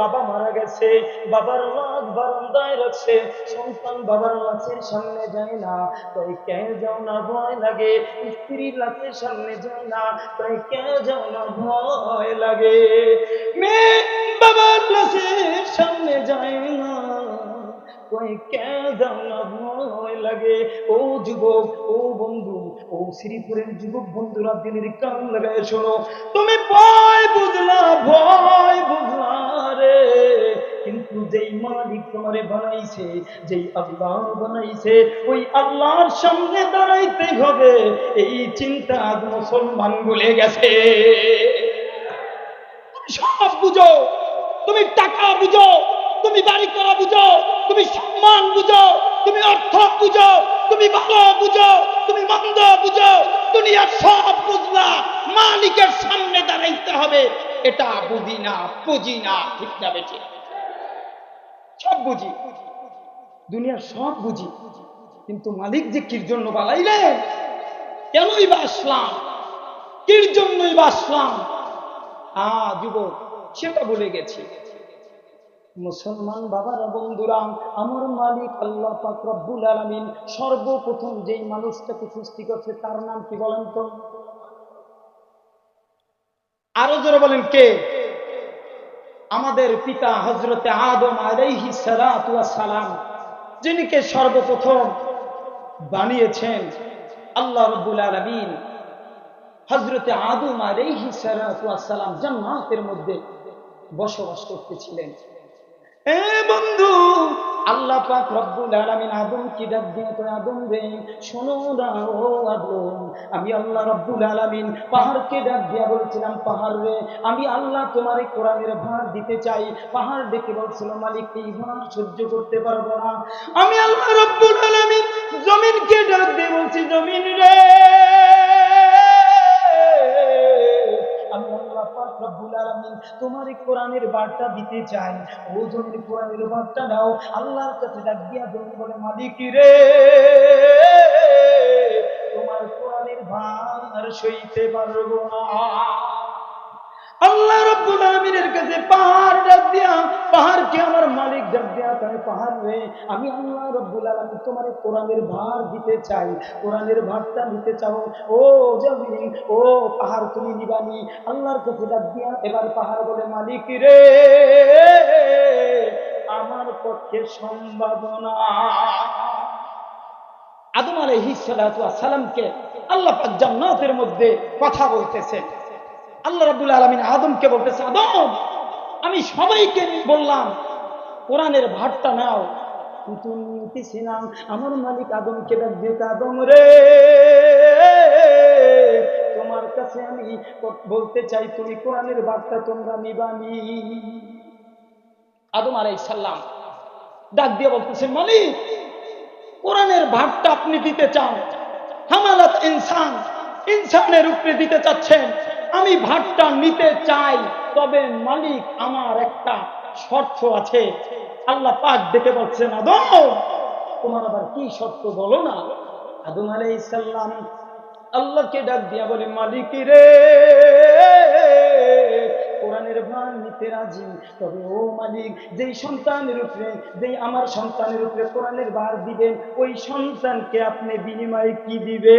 বাবা মারা গেছে, বাবার লাশ বারান্দায় রাখছে সন্তান বাবার লাশের সামনে যায় না। কই কে যাও না, ভয় লাগে, স্ত্রীর লাশের সামনে যায় না কই কে যাও না, ভয় লাগে। মেয়ে বাবার লাশের সামনে যায় না কান তুমি ভয় বুঝলা ভয় বুঝলা। কিন্তু যেই মালিক তোমারে বানাইছে, যেই আল্লাহ বানাইছে, ওই আল্লাহর সামনে দাঁড়াইতে হবে। এই চিন্তা মুসলমান ভুলে গেছে। সব বুঝো, তুমি টাকা বুঝো, তুমি বাড়ি করা বুঝো, তুমি সম্মান বুঝো, তুমি অর্থ বুঝো, তুমি ভালো বুঝো, তুমি মন্দ বুঝো, দুনিয়ার সব বুঝলা মালিকের সামনে দাঁড়াইতে হবে। এটা বুঝি না বুঝি না, ঠিক না বেঠি। সব বুঝি। দুনিয়ার সব বুঝি। কিন্তু মালিক যে কির জন্য বালাইলেন কেনই বা আসলাম? কির জন্যই বা আসলাম? আ, যুবক, সেটা বলে গেছি। মুসলমান বাবারা, বন্ধুরা, আমার মালিক আল্লাহ রব্বুল আলামিন সর্বপ্রথম যেই মানুষটাকে সৃষ্টি করছে, তার নাম কি বলেন তো? আরও জোরে বলেন কে? আমাদের পিতা হজরতে আদম আলাইহি সালাম যিনিকে সর্বপ্রথম বানিয়েছেন, আল্লাহ রব্বুল আলামিন হজরতে আদম আলাইহি সালাম জান্নাতের মধ্যে বসবাস করতেছিলেন। এ বন্ধু আল্লাহ পাক রব্বুল আলামিন আদম কি ডাক দিয়ে তো আদম রে? শোনো না ও আদম, আমি আল্লাহ রব্বুল আলামিন পাহাড়কে ডাক দিয়া বলছিলাম, পাহাড় রে, আমি আল্লাহ তোমার এই কোরআনের ভার দিতে চাই। পাহাড় ডেকে বলছিল, মালিক, এই ভার সহ্য করতে পারব না। আমি আল্লাহ রব্বুল আলামিন জমিনকে ডাক দিয়ে বলছি, জমিন রে। পাক রব্বুল আলামিন তোমার কোরআনের বার্তা দিতে চাই ও জমির কোরআনের বার্তা দাও, আল্লাহর কাছে ডাক দিয়া বলে, মালিক রে, তোমার কোরআনের ভার সইতে পারব না। আল্লাহ রব্বুল আলামিনের কাছে পাহাড় ডাক দিয়া পাহাড়কে আমার মালিক ডাক দিয়া তাই পাহাড় রে, আমি আল্লাহ রব্বুল আলামিন তোমার কোরআনের ভার দিতে চাই, কোরআনের ভারটা নিতে চাও। ও জমিন, ও পাহাড় তুমি নিবানি আল্লাহর কাছে ডাক দিয়া, এবার পাহাড় বলে, মালিক রে, আমার পক্ষে সম্ভাবনা আদম আলাইহিস সালাতু ওয়াস সালামকে আল্লাহ জান্নাতের মধ্যে কথা বলতেছেন। আল্লাহ রাব্বুল আলামিন আদমকে বলতেছে, আদম, আমি সবাইকে বললাম, কোরআনের ভারটা নাও। কিন্তু আমার মালিক আদমকে ডাক আদম রে। তোমার কাছে আমি বলতে চাই, তুমি কোরআনের ভারটা তোমরা নিবানি আদম আলাইহিস সালাম ডাক দিয়ে বলতেছে, মালিক, কোরআনের ভাগটা আপনি দিতে চান। হামালাত ইনসান, ইনসানের উপরে দিতে চাচ্ছেন। আমি ভাগটা নিতে চাই, তবে মালিক আমার একটা শর্ত আছে। আল্লাহ পাক ডেকে বলছেন, আদম, তোমার আবার কি শর্ত বলো না? আদম আলাইহিস সালাম আল্লাহকে ডাক দিয়া বলে, মালিক রে, কোরআনের ভার নিতে রাজি? তবে ও মালিক, যেই সন্তানের উপরে, যেই আমার সন্তানের উপরে কোরআনের ভার দিবেন, ওই সন্তানকে আপনি বিনিময়ে কি দিবে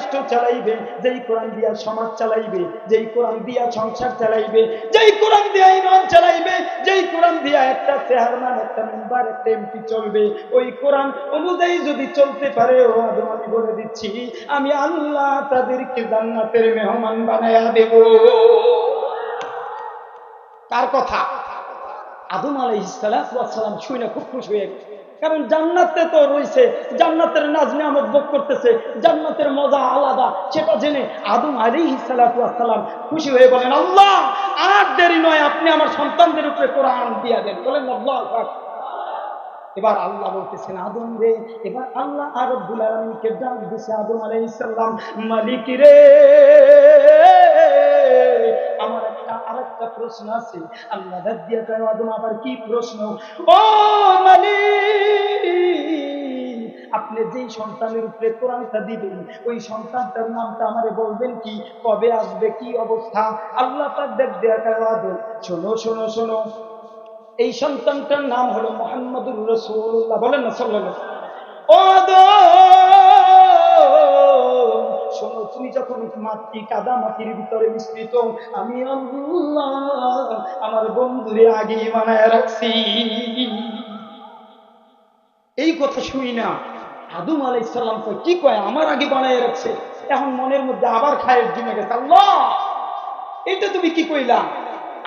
রাষ্ট্র চালাইবে, যেই কোরআন দিয়া সমাজ চালাইবে, যেই কোরআন দিয়া সংসার চালাইবে, যেই কোরআন দিয়া ইমান চালাইবে, যেই কোরআন দিয়া একটা চেয়ারম্যান, একটা মেম্বার, একটা এমপি চলবে, ওই কোরআন অনুযায়ী যদি চলতে পারে, ও আদম, আমি বলে দিচ্ছি, আমি আল্লাহ তাদেরকে জান্নাতের মেহমান বানায়া দেব। কার কথা? আদম আলাইহিস সালাম শুনে খুব খুশি হয়ে গেছে কারণ জান্নাতে তো রয়েছে, জান্নাতের নাজ নিয়ামত ভোগ করতেছে, জান্নাতের মজা আলাদা। সেটা জেনে আদম আলী সালাম খুশি হয়ে বলেন, আল্লাহ, আর দেরি নয়, আপনি আমার সন্তানদের উপরে কোরআন দিয়া দেন। বলেন, আল্লাহ এবার আল্লাহ বলতেছেন, আদম রে, এবার আল্লাহ আর রব্বুল ডাক দিছে আদম আলাইসাল্লাম মালিক রে, আমার আরেকটা প্রশ্ন আছে। আল্লাহ ডাক দিয়া কয় আদম কি প্রশ্ন? ও মালিক আপনি যেই সন্তানের উপরে কোরআনটা দিবেন ওই সন্তানটার নামটা আমারে বলবেন কি? কবে আসবে? কি অবস্থা? আল্লাহ তার দেখ দেয়া কয় আদম শোনো শোনো শোনো। এই সন্তানটার নাম হলো মোহাম্মদুর রসুল্লাহ। বলেন না সাল্লাল্লাহু ও আদম, শোনো, তুমি যখন মাটি কাদা মাটির ভিতরে মিশ্রিত, আমি আমার বন্ধুরে আগে বানায় রাখছি। এই কথা শুনি না, আদম আলাই সাল্লাম কয়, কি কয়? আমার আগে বানায় রাখছে। এখন মনের মধ্যে আবার খায়ের জমে গেছে, আল্লাহ এটা তুমি কি কইলা?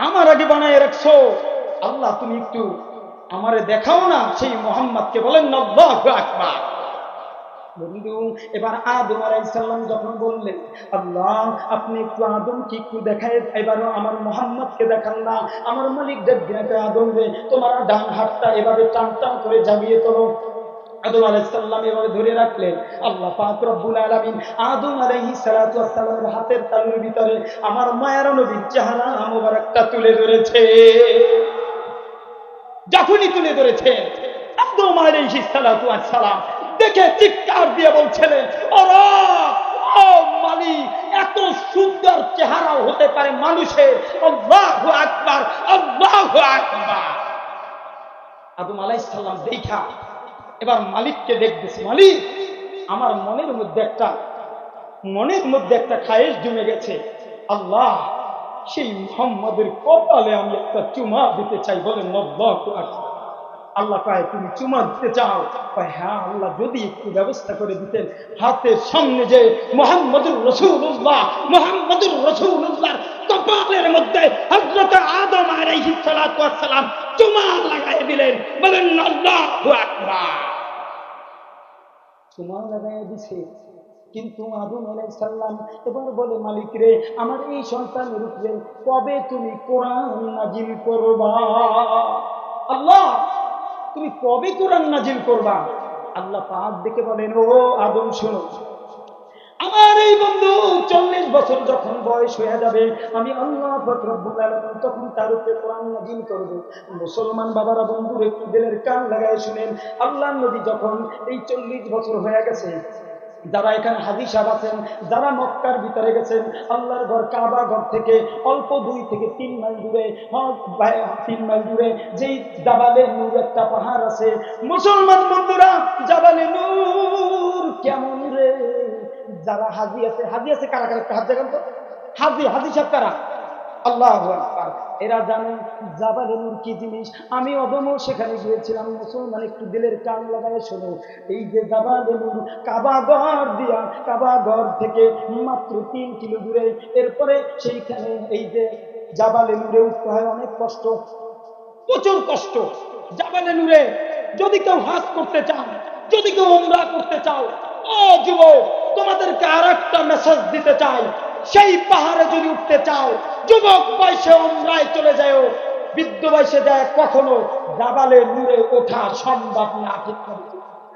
আমার আগে বানায় রাখছো। আল্লাহ, তুমি একটু আমারে দেখাও না, সেই মোহাম্মদকে বলেন না আল্লাহু আকবার। বন্ধু, এবার আদম আলাইসাল্লাম যখন বললেন, আল্লাহ, আপনি একটু আদমকে একটু দেখায় এবার আমার মোহাম্মদকে দেখান না। আমার মালিক দেবকে আদম রে, তোমার ডান হাতটা এভাবে টান টান করে জাগিয়ে তোলো। আদম এভাবে ধরে রাখলেন, আল্লাহ পাক রব্বুল আদম হাতের তালুর ভিতরে আমার মায়ের নবীর চেহারা তুলে ধরেছে। যখনই তুলে ধরেছে, আদম আলাইহিস সালাতু ওয়াস দেখে চিৎকার দিয়ে বলছিলেন এত সুন্দর চেহারাও হতে পারে মানুষের আকবার, আল্লাহু আকবার আদম আলাইহিস সালাম দেখা এবার মালিককে দেখতেছি, মালিক, আমার মনের মধ্যে একটা, মনের মধ্যে একটা খায়েশ জমে গেছে আল্লাহ, সেই মোহাম্মদের কপালে আমি একটা চুমা দিতে চাই বলে আল্লাহু আকবার। আল্লাহ কয় তুমি চুমা দিতে চাও? হ্যাঁ আল্লাহ যদি একটু ব্যবস্থা করে দিতেন হাতের সামনে যে মোহাম্মদুর রসুল্লাহ মোহাম্মদুর রসুল্লাহ কপালের মধ্যে হজরত আদম আলাইহিস সালাতু সালাম চুমা লাগাই দিলেন বলেন আল্লাহু আকবার। চুমা লাগাই দিছে। কিন্তু আদম আলাইসাল্লাম এবার বলে মালিক রে আমার এই সন্তানের উপরে কবে তুমি কোরআন নাজিল করবা? আল্লাহ তুমি কবে কোরআন নাজিল করবা? আল্লাহ পাক দেখে বলেন ও আদম, শোনো। আমার এই বন্ধু চল্লিশ বছর যখন বয়স হয়ে যাবে, আমি আল্লাহ তখন তার উপরে কোরআন নাজিল করব। মুসলমান বাবারা বন্ধু একটু দিলের কান লাগায় শুনেন। আল্লাহ নবী যখন এই চল্লিশ বছর হয়ে গেছে যারা এখানে হাজি সাহেব আছেন, যারা মক্কার ভিতরে গেছেন, আল্লাহর ঘর, কাবা ঘর থেকে অল্প দুই থেকে তিন মাইল দূরে তিন মাইল দূরে, যেই জাবালে নূর একটা পাহাড় আছে। মুসলমান বন্ধুরা জাবালে নূর কেমন রে? যারা হাজি আছে হাজি আছে কারা কারা? একটা হাত দেখান তো। হাজি হাজি সাহেব কারা? আল্লাহ এরা জানে জাবালে কি জিনিস। আমি অদমও সেখানে গিয়েছিলাম, মুসলমান একটু দিলের কান লাগায় শোনো। এই যে জাবালে কাবাগর দিয়া কাবাগর থেকে মাত্র তিন কিলো দূরে। এরপরে সেইখানে এই যে জাবালে নূরে উঠতে হয়, অনেক কষ্ট, প্রচুর কষ্ট। জাবালে নূরে যদি কেউ হাজ করতে চান যদি কেউ উমরা করতে চাও, ও যুবক, তোমাদেরকে আর একটা মেসেজ দিতে চাই। সেই পাহাড়ে যদি উঠতে চাও, যুবক বয়সে অন্যায় চলে যায় বৃদ্ধ বয়সে যায় কখনো দাবালে নূরে ওঠা সম্ভব না ঠিক করে।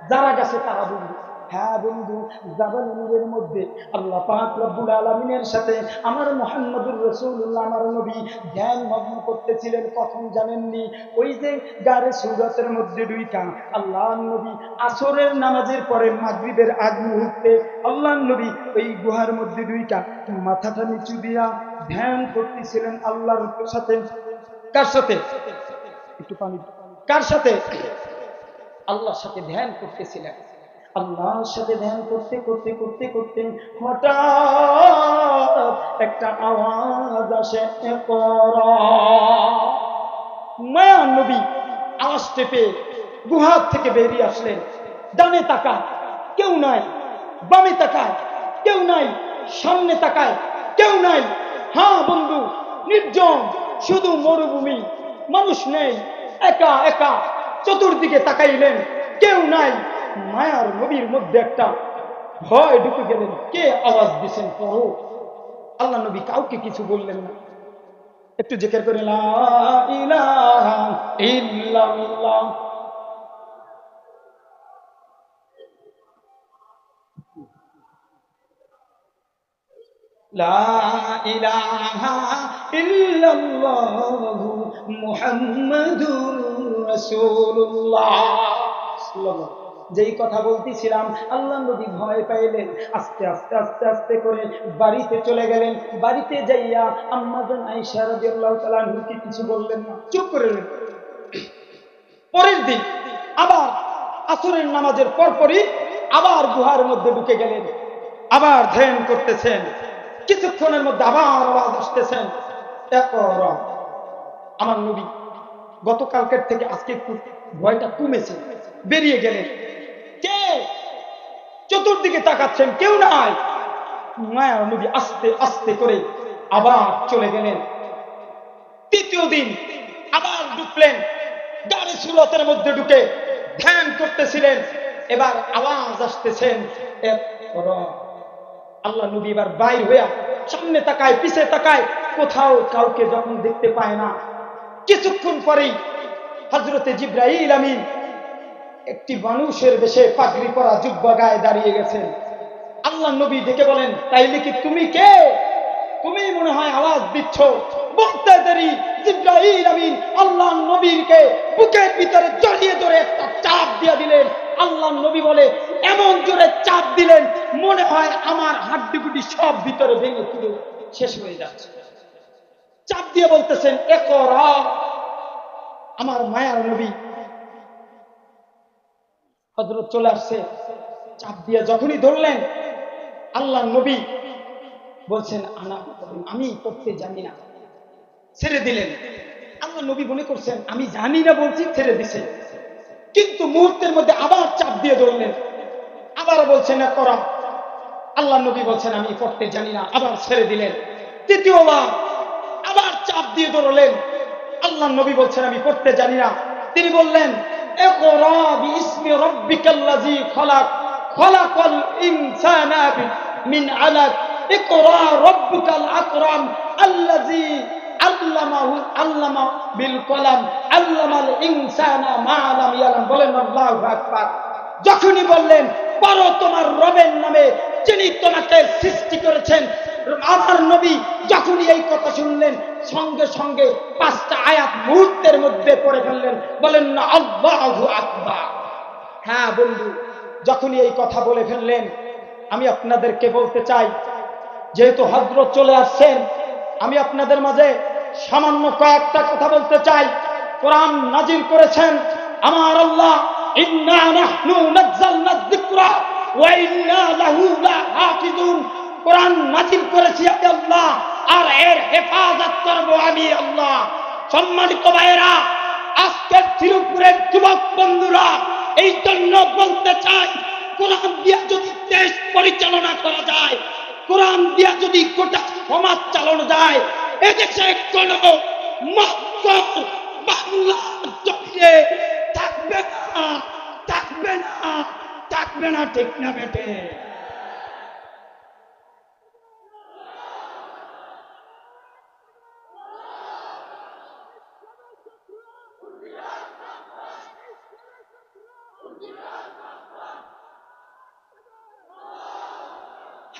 যারা গেছে তারা বন্ধু হ্যাঁ বন্ধু জাবাল নূরের মধ্যে আল্লাহ পাক রব্বুল আলমিনের সাথে আমার মোহাম্মদুর রসুল্লাহ আমার নবী ধ্যান মগ্ন করতেছিলেন, কখন জানেননি? ওই যে গারে সুরতের মধ্যে দুইটা, আল্লাহ নবী আসরের নামাজের পরে মাগরিবের আগ মুহূর্তে আল্লাহ নবী ওই গুহার মধ্যে দুইটা, মাথাটা নিচু দিয়া ধ্যান করতেছিলেন আল্লাহর সাথে। কার সাথে? একটু পানি, কার সাথে? আল্লাহর সাথে ধ্যান করতেছিলেন। আল্লাহর সাথে ধ্যান করতে করতে করতে করতে হঠাৎ একটা আওয়াজ আসে। মায়া নবী আওয়াজ টেপে গুহার থেকে বেরিয়ে আসলেন। ডানে তাকায়, কেউ নাই। বামে তাকায়, কেউ নাই। সামনে তাকায়, কেউ নাই। হ্যাঁ বন্ধু, নির্জন, শুধু মরুভূমি। মানুষ নেই। একা একা। চতুর্দিকে তাকাইলেন, কেউ নাই। মায়ার নবীর মধ্যে একটা ভয় ঢুকে গেলেন কে আওয়াজ দিচ্ছেন পড়ো আল্লাহ নবী কাউকে কিছু বললেন না। একটু জেকের করে মুহাম্মাদুর রসুল্লাহ যেই কথা বলতেছিলাম, আল্লাহ নবী ভয় পাইলেন। আস্তে আস্তে আস্তে আস্তে করে বাড়িতে চলে গেলেন। বাড়িতে যাইয়া আম্মাজান আয়েশা রাদিয়াল্লাহু তাআলা আনহুকে কিছু বললেন না। চুপ করে পরের দিন আবার আসরের নামাজের পরপরই আবার গুহার মধ্যে ঢুকে গেলেন। আবার ধ্যান করতেছেন। কিছুক্ষণের মধ্যে আবার আওয়াজ আসতেছেন। আমার নবী গতকালকের থেকে আজকে একটু ভয়টা কমেছে। বেরিয়ে গেলেন। চতুর্দিকে তাকাচ্ছেন, কেউ নাই। মায়া নবী আস্তে আস্তে করে আবার চলে গেলেন। তৃতীয় দিন আবার ঢুকলেন, গাড়ি সুরতের মধ্যে ঢুকে ধ্যান করতেছিলেন, এবার আওয়াজ আসতেছেন আল্লাহ নবী এবার বাইর হইয়া সামনে তাকায়, পিছে তাকায়, কোথাও কাউকে যখন দেখতে পায় না। কিছুক্ষণ পরেই হজরতে জিব্রাহিল আমিন একটি মানুষের বেশে পাগড়ি পরা জুব্বা গায়ে দাঁড়িয়ে গেছেন। আল্লাহ নবী ডেকে বলেন, তাইলে কি তুমি কে? তুমি মনে হয় আওয়াজ দিচ্ছ। বলতে দেরি আমিন, আল্লাহ নবীরকে বুকের ভিতরে জড়িয়ে ধরে একটা চাপ দিয়ে দিলেন। আল্লাহ নবী বলে, এমন জোরে চাপ দিলেন, মনে হয় আমার হাড্ডিগুটি সব ভিতরে ভেঙে তুলে শেষ হয়ে যাচ্ছে। চাপ দিয়ে বলতেছেন একরা আমার মায়ার নবী হজরত চলে আসছে, চাপ দিয়ে যখনই ধরলেন, আল্লাহ নবী বলছেন, আনা আমি পড়তে জানি না। ছেড়ে দিলেন। আল্লাহ নবী মনে করছেন, আমি জানি না বলছি, ছেড়ে দিছে। কিন্তু মুহূর্তের মধ্যে আবার চাপ দিয়ে ধরলেন। আবার বলছেন না, করা। আল্লাহ নবী বলছেন, আমি পড়তে জানি না। আবার ছেড়ে দিলেন। তৃতীয়বার আবার চাপ দিয়ে ধরলেন। আল্লাহ নবী বলছেন, আমি পড়তে জানি না। তিনি বললেন اقرا باسم ربك الذي خلق خلق الانسان من علق اقرا ربك الاكرم الذي علمه علم بالقلم علم الانسان ما لم يعلم বলেন আল্লাহু আকবার যখনই বললেন পড়ো তোমার রবের নামে যিনি তোমাকে সৃষ্টি করেছেন আমার নবী যখনই এই কথা শুনলেন, সঙ্গে সঙ্গে পাঁচটা আয়াত মুহূর্তের মধ্যে পড়ে ফেললেন। বলেন, না, আল্লাহু আকবার। হ্যাঁ বন্ধু, যখনই এই কথা বলে ফেললেন, আমি আপনাদেরকে বলতে চাই, যেহেতু হজরত চলে আসছেন, আমি আপনাদের মাঝে সামান্য কয়েকটা কথা বলতে চাই। কোরআন নাজির করেছেন, আমার আল্লাহ, ইন্না নাহনু নাজ্জালনা যিকরা ওয়া ইন্না লাহু লাহাফিজুন। কোরআন নাজিল করেছি আল্লাহ, আর এর হেফাজত করব আমি আল্লাহ। সম্মানিত ভাইয়েরা, আজকের তিরুপুরের যুবক বন্ধুরা, এই জন্য বলতে চাই, কোরআন দিয়া যদি দেশ পরিচালনা করা যায়, কোরআন দিয়া যদি গোটা সমাজ চালানো যায়, এদেশে কোন বাংলা জমিয়ে থাকবে না থাকবে না থাকবে না, ঠিক না বেটে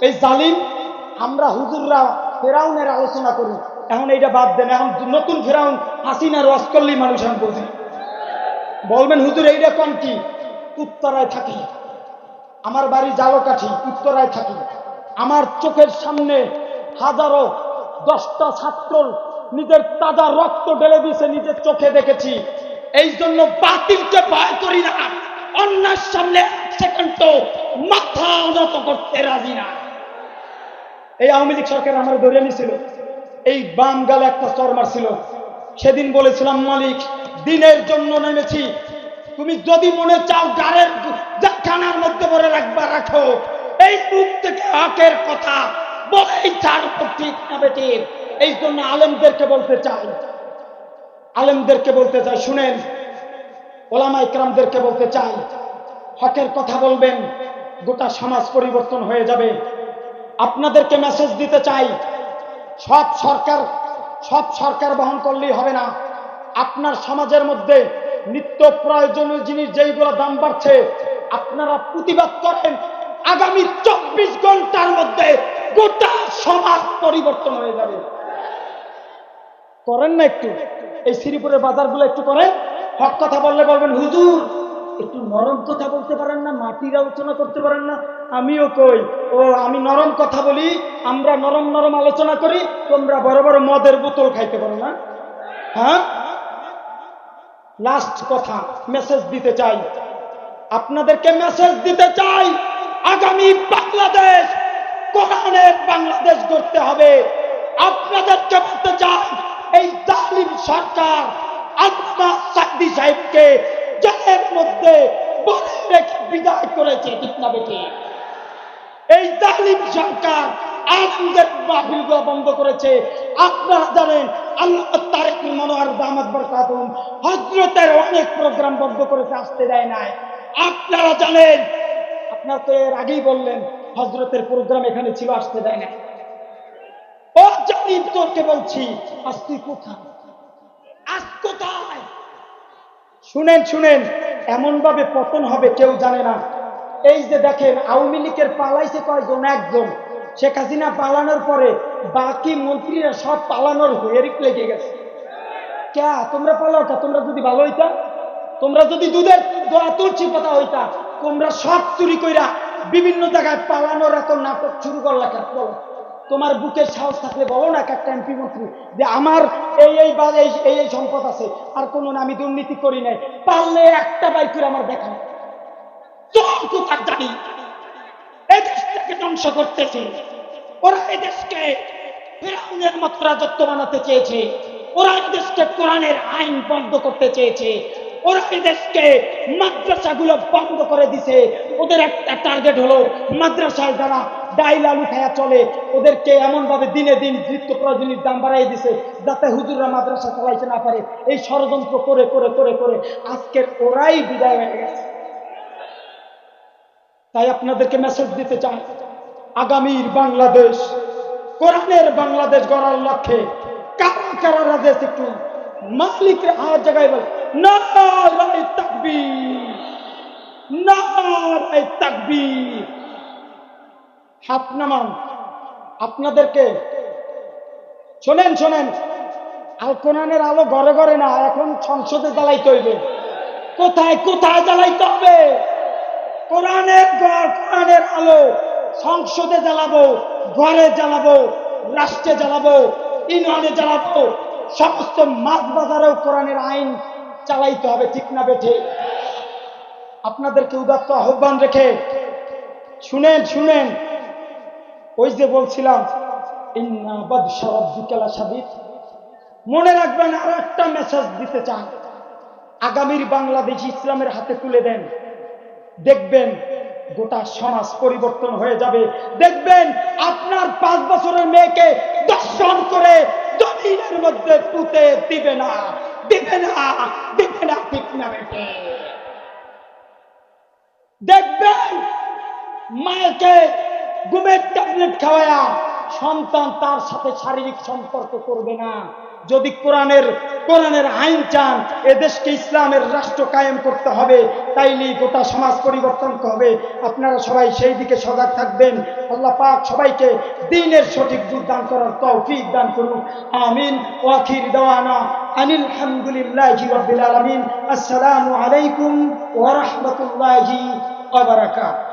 এই জালিম, আমরা হুজুররা ফেরাউনের আলোচনা করি। এখন এইটা বাদ দেন, এখন নতুন ফেরাউন হাসিনার অস্কল্লি মানুষ এখন বলছি। বলবেন, হুজুর, এইটা কম কি? উত্তরায় থাকি। আমার বাড়ি জালকাঠি উত্তরায় থাকি। আমার চোখের সামনে হাজারো দশটা ছাত্র নিজের তাজা রক্ত ঢেলে দিয়েছে নিজের চোখে দেখেছি। এই জন্য বাতিলকে ভয় করি না। অন্যার সামনে সেকেন্ড মাথা উন্নত করতে রাজি না। এই আওয়ামী লীগ সরকার আমার ধরে নিয়েছিল এই বাম গালে একটা চর মারছিল। সেদিন বলেছিলাম, মালিক, দিনের জন্য নেমেছি। তুমি যদি মনে চাও গাড়ের খানার মধ্যে ভরে রাখবা, রাখো। এই মুখ থেকে হকের কথা বলেই চার ঠিক না বেঠিক এই জন্য আলেমদেরকে বলতে চাই। আলেমদেরকে বলতে চাই, শুনেন। ওলামা ইকরামদেরকে বলতে চাই, হকের কথা বলবেন, গোটা সমাজ পরিবর্তন হয়ে যাবে। আপনাদেরকে মেসেজ দিতে চাই। সব সরকার সব সরকার বহন করলেই হবে না। আপনার সমাজের মধ্যে নিত্য প্রয়োজনীয় জিনিস যেইগুলো দাম বাড়ছে, আপনারা প্রতিবাদ করেন, আগামী চব্বিশ ঘণ্টার মধ্যে গোটা সমাজ পরিবর্তন হয়ে যাবে। করেন না একটু। এই শ্রীপুরের বাজারগুলো একটু করেন। হক কথা বললে বলবেন, হুজুর একটু নরম কথা বলতে পারেন না, মাটির আলোচনা করতে পারেন না। আমিও কই, ও, আমি নরম কথা বলি, আমরা নরম নরম আলোচনা করি, তোমরা বড় বড় মদের বোতল খাইতে পারো না। হ্যাঁ? লাস্ট কথা মেসেজ দিতে চাই। আপনাদেরকে মেসেজ দিতে চাই, আগামী বাংলাদেশ, কোরআনের বাংলাদেশ গড়তে হবে। আপনাদেরকে বলতে চাই, এই তালিম সরকার আল্লামা সাদ্দি সাহেবকে জেলের মধ্যে বিদায় করেছে, ঠিক না বেটি এই জালিম সরকার বন্ধ করেছে। আপনারা জানেন, আল্লাহ প্রোগ্রাম আসতে দেয় জানেন, আপনার তো এর আগেই বললেন হজরতের প্রোগ্রাম এখানে ছিল, আসতে দেয় না বলছি, আজ তুই কোথায়? আজ কোথায়? শুনেন শুনেন এমন ভাবে পতন হবে, কেউ জানে না। এই যে দেখেন, আওয়ামী লীগের পালাইছে কয়জন? একজন। শেখ হাসিনা পালানোর পরে বাকি মন্ত্রীরা সব পালানোর হেরিক লেগে গেছে। ক্যা? তোমরা পালাও কা তোমরা যদি ভালো হইতা? তোমরা যদি দুধের দোয়া তুলছি কথা হইতা? তোমরা সব চুরি কইরা বিভিন্ন জায়গায় পালানোর এত নাটক শুরু করলা কেন? বলো। তোমার বুকের সাহস থাকলে বলো না একটা এমপি মন্ত্রী যে আমার এই এই বা, এই এই সম্পদ আছে, আর কোনো না, আমি দুর্নীতি করি নাই। পারলে একটা বাই করে আমার দেখা। জানি। এদেশটাকে ধ্বংস করতেছে। ওরা এদেশকে ফেরাউনের মতো রাজত্ব বানাতে চেয়েছে। ওরা এদেশকে কোরআনের আইন বন্ধ করতে চেয়েছে। ওরা এদেশকে মাদ্রাসাগুলো বন্ধ করে দিছে। ওদের একটা টার্গেট হলো মাদ্রাসায় যারা ডাইল আলু খায়া চলে, ওদেরকে এমন ভাবে দিনে দিন নিত্য প্রয়োজনীয় দাম বাড়াই দিছে যাতে হুজুররা মাদ্রাসা চালাইতে না পারে। এই ষড়যন্ত্র করে করে করে করে আজকের ওরাই বিদায় হয়ে গেছে। তাই আপনাদেরকে মেসেজ দিতে চাই, আগামীর বাংলাদেশ, কোরআনের বাংলাদেশ গড়ার লক্ষ্যে কারা কারা রাজেশ একটু মালিকের আর জায়গায় বল হাত নামান আপনাদেরকে, শোনেন শোনেন আল কোরআনের আলো ঘরে ঘরে না, এখন সংসদে জ্বালাইতে হইবে। কোথায় কোথায় জ্বালাইতে হবে? কোরআনের ঘর কোরআনের আলো, সংসদে জ্বালাবো, ঘরে জ্বালাবো, রাষ্ট্রে জ্বালাবো ইউনিয়নে জ্বালাবো সমস্ত মাছ বাজারেও কোরআনের আইন চালাইতে হবে, ঠিক না বেঠে? আপনাদেরকে উদাত্ত আহ্বান রেখে, শুনেন শুনেন, ওই যে বলছিলাম মনে রাখবেন আর একটা মেসেজ দিতে চান। আগামীর বাংলাদেশ ইসলামের হাতে তুলে দেন। দেখবেন, গোটা সমাজ পরিবর্তন হয়ে যাবে। দেখবেন, আপনার পাঁচ বছরের মেয়েকে দর্শন করে জমিনের মধ্যে পুঁতে দিবে না দিবে না দিবে না ঠিক না বেটে দেখবেন মায়েকে ঘুমের ট্যাবলেট খাওয়ায়া সন্তান তার সাথে শারীরিক সম্পর্ক করবে না। যদি কোরআনের কোরআনের আইন চান, এদেশকে ইসলামের রাষ্ট্র কায়েম করতে হবে তাইলে গোটা সমাজ পরিবর্তন হবে। আপনারা সবাই সেই দিকে সজাগ থাকবেন। আল্লাহ পাক সবাইকে দিনের সঠিক বুঝ দান করার তৌফিক দান করুন আমিন। ওয়াখির দেওয়ানা আনিল হামদুলিল্লাহি রাব্বিল আলামিন। আসসালামু আলাইকুম ওয়া রাহমাতুল্লাহি ওয়া বারাকাতুহু।